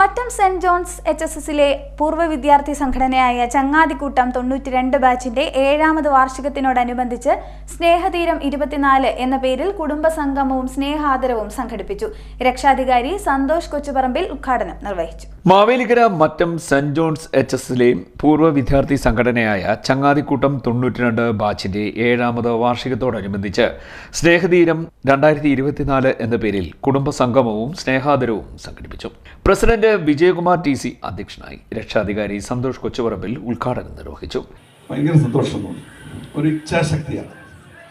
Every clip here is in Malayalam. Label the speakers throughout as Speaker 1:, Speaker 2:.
Speaker 1: Mattam saint John's H S എസിലെ പൂർവ വിദ്യാർത്ഥി സംഘടനയായ ചങ്ങാതിക്കൂട്ടം തൊണ്ണൂറ്റി രണ്ട് ബാച്ചിന്റെ ഏഴാമത് വാർഷികത്തിനോടനുബന്ധിച്ച് സ്നേഹതീരം ഇരുപത്തിനാല് എന്ന പേരിൽ കുടുംബ സംഗമവും സ്നേഹാദരവും സംഘടിപ്പിച്ചു. രക്ഷാധികാരി സന്തോഷ് കൊച്ചുപറമ്പിൽ ഉദ്ഘാടനം നിർവഹിച്ചു.
Speaker 2: Mavelikkara Mattam saint John's H എസിലെ പൂർവ വിദ്യാർത്ഥി സംഘടനയായ ചങ്ങാതിക്കൂട്ടം തൊണ്ണൂറ്റിരണ്ട് ബാച്ചിന്റെ ഏഴാമത് വാർഷികത്തോടനുബന്ധിച്ച് സ്നേഹതീരം രണ്ടായിരത്തി ഇരുപത്തിനാല് എന്ന പേരിൽ കുടുംബസംഗമവും സ്നേഹാദരവും സംഘടിപ്പിച്ചു. പ്രസിഡന്റ് വിജയകുമാർ ടി സി അധ്യക്ഷനായി. രക്ഷാധികാരി സന്തോഷ് കൊച്ചുപറമ്പിൽ ഉദ്ഘാടനം നിർവഹിച്ചു.
Speaker 3: ഭയങ്കര സന്തോഷം തോന്നി. ഒരു ഇച്ഛാശക്തിയാണ്.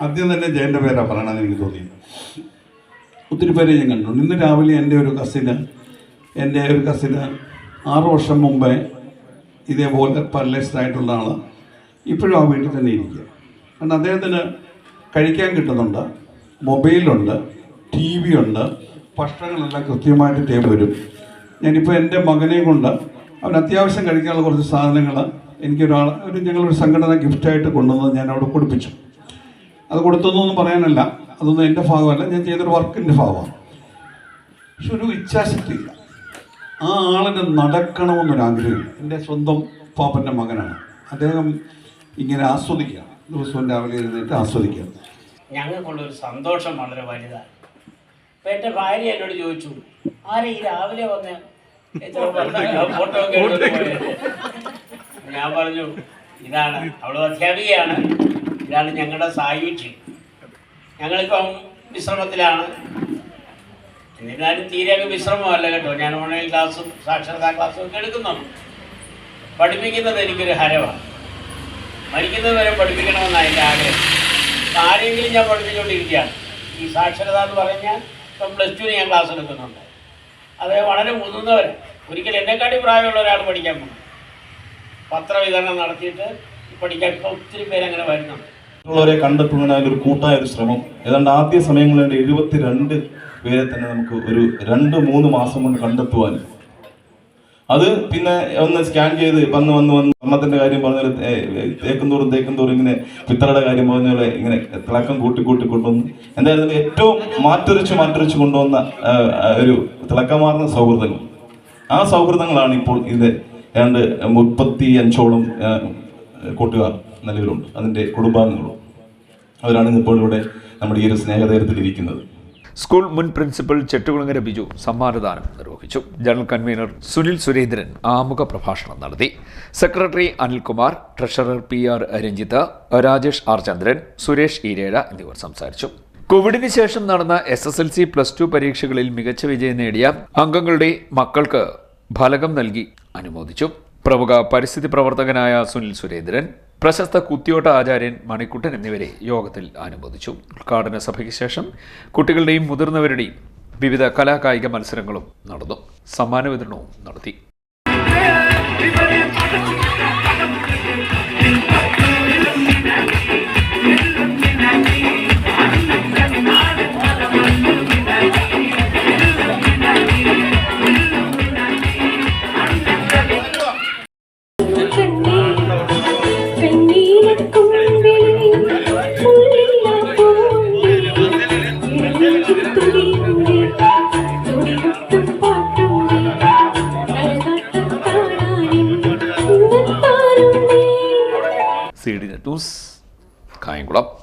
Speaker 3: ആദ്യം തന്നെ ജയന്റെ പേരാണ് പറയണമെന്ന് എനിക്ക് തോന്നി. ഒത്തിരി പേരെ ഞാൻ കണ്ടിട്ടുണ്ട് ഇന്ന് രാവിലെ എന്റെ ഒരു കസിന് എന്റെ ഒരു കസിന് ആറ് വർഷം മുമ്പേ ഇതേപോലെ പാരലൈസ്ഡ് ആയിട്ടുള്ള ആൾ ഇപ്പോഴും ആ വീട്ടിൽ തന്നെ ഇരിക്കുക. കാരണം അദ്ദേഹത്തിന് കഴിക്കാൻ കിട്ടുന്നുണ്ട് മൊബൈലുണ്ട് ടി വി ഉണ്ട് ഭക്ഷണങ്ങളെല്ലാം കൃത്യമായിട്ട് ടേബിൾ വരും. ഞാനിപ്പോൾ എന്റെ മകനെ കൊണ്ട് അവൻ അത്യാവശ്യം കഴിക്കാനുള്ള കുറച്ച് സാധനങ്ങൾ എനിക്കൊരാൾ ഒരു ഞങ്ങളൊരു സംഘടന ഗിഫ്റ്റായിട്ട് കൊണ്ടുവന്നത് ഞാൻ അവിടെ കൊടുപ്പിച്ചു. അത് കൊടുത്തൊന്നും പറയാനല്ല. അതൊന്നും എന്റെ ഭാഗമല്ല. ഞാൻ ചെയ്തൊരു വർക്കിന്റെ ഭാഗമാണ്. പക്ഷെ ഒരു ഇച്ഛാശക്തി ഇല്ല. ആ ആളിന് നടക്കണമെന്നൊരു ആഗ്രഹമില്ല. എന്റെ സ്വന്തം പാപ്പന്റെ മകനാണ്. അദ്ദേഹം ഇങ്ങനെ ആസ്വദിക്കുക. ദിവസവും രാവിലെ എഴുന്നേറ്റ് ആസ്വദിക്കുക.
Speaker 4: ഞങ്ങൾക്കുള്ളൊരു സന്തോഷം വളരെ വലുതാണ്. ഇപ്പം എന്റെ ഭാര്യ എന്നോട് ചോദിച്ചു. ആരെ ഈ രാവിലെ വന്ന് ഇത്ര ഫോട്ടോ ഒക്കെ എടുത്തിട്ട് പോയത്?" ഞാൻ പറഞ്ഞു ഇതാണ് അവൾ അധ്യാപികയാണ്. ഇതാണ് ഞങ്ങളുടെ സായുജ്യം ഞങ്ങളിപ്പം വിശ്രമത്തിലാണ്. എന്നിരുന്നാലും തീരെ അങ്ങ് വിശ്രമമല്ല കേട്ടോ. ഞാൻ ഓൺലൈൻ ക്ലാസ്സും സാക്ഷരതാ ക്ലാസ്സും ഒക്കെ എടുക്കുന്നുണ്ട് പഠിപ്പിക്കുന്നത് എനിക്കൊരു ഹരമാണ് മരിക്കുന്നത് വരെ പഠിപ്പിക്കണമെന്നാണ് എന്റെ ആഗ്രഹം. ആരെങ്കിലും ഞാൻ പഠിപ്പിച്ചുകൊണ്ടിരിക്കുകയാണ്. ഈ സാക്ഷരത എന്ന് പറഞ്ഞാൽ ഇപ്പം പ്ലസ് ടുവിന് ഞാൻ ക്ലാസ് എടുക്കുന്നുണ്ട്. അത് വളരെ മുതിർന്നവർ ഒരിക്കൽ എന്നെക്കാട്ടി പ്രായമുള്ള ഒരാൾ പഠിക്കാൻ പോകും പത്രവിതരണം നടത്തിയിട്ട് പഠിക്കാൻ ഇപ്പം ഒത്തിരി പേരങ്ങനെ വരുന്നുണ്ട് െ.
Speaker 5: കണ്ടെത്തുന്നതിനായി ഒരു കൂട്ടായ ഒരു ശ്രമം. ഏതാണ്ട് ആദ്യ സമയങ്ങളിൽ എഴുപത്തിരണ്ട് പേരെ തന്നെ നമുക്ക് ഒരു രണ്ട് മൂന്ന് മാസം കൊണ്ട് കണ്ടെത്തുവാൻ അത് പിന്നെ ഒന്ന് സ്കാൻ ചെയ്ത് വന്ന് വന്ന് വന്ന് വർണത്തിന്റെ കാര്യം പറഞ്ഞ തേക്കും തോറും തേക്കും തോറും ഇങ്ങനെ പിത്തറയുടെ കാര്യം പറഞ്ഞ പോലെ ഇങ്ങനെ തിളക്കം കൂട്ടി കൂട്ടി കൊണ്ടുവന്നു എന്തായാലും ഏറ്റവും മാറ്റൊരിച്ച് മാറ്റൊരിച്ച് കൊണ്ടുവന്ന ഒരു തിളക്കമാർന്ന സൗഹൃദങ്ങൾ. ആ സൗഹൃദങ്ങളാണ് ഇപ്പോൾ ഇത് ഏതാണ്ട് മുപ്പത്തി അഞ്ചോളം കൂട്ടുകാർ നിലവിലുണ്ട്. അതിന്റെ കുടുംബാംഗങ്ങളും. അവരാണ് ഇപ്പോൾ ഇവിടെ നമ്മുടെ ഈ ഒരു സ്നേഹതീരത്തിൽ ഇരിക്കുന്നത്.
Speaker 2: സ്കൂൾ മുൻ പ്രിൻസിപ്പൽ ചെട്ടുകുളങ്ങര ബിജു സമ്മാനദാനം നിർവഹിച്ചു. ജനറൽ കൺവീനർ സുനിൽ സുരേന്ദ്രൻ ആമുഖ പ്രഭാഷണം നടത്തി. Secretary Anilkumar treasurer P R Ranjith Rajesh R Chandran Suresh Eerezha എന്നിവർ സംസാരിച്ചു. കോവിഡിന് ശേഷം നടന്ന S S L C plus two പരീക്ഷകളിൽ മികച്ച വിജയം നേടിയ അംഗങ്ങളുടെ മക്കൾക്ക് ഫലകം നൽകി അനുമോദിച്ചു. പ്രമുഖ പരിസ്ഥിതി പ്രവർത്തകനായ സുനിൽ സുരേന്ദ്രൻ പ്രശസ്ത കുത്തിയോട്ട ആചാര്യൻ മണിക്കുട്ടൻ എന്നിവരെ യോഗത്തിൽ അനുമോദിച്ചു. ഉദ്ഘാടന സഭയ്ക്ക് ശേഷം കുട്ടികളുടെയും മുതിർന്നവരുടെയും വിവിധ കലാകായിക മത്സരങ്ങളും നടന്നു. സമ്മാന വിതരണവും നടത്തി. Do's, Kain Gulab.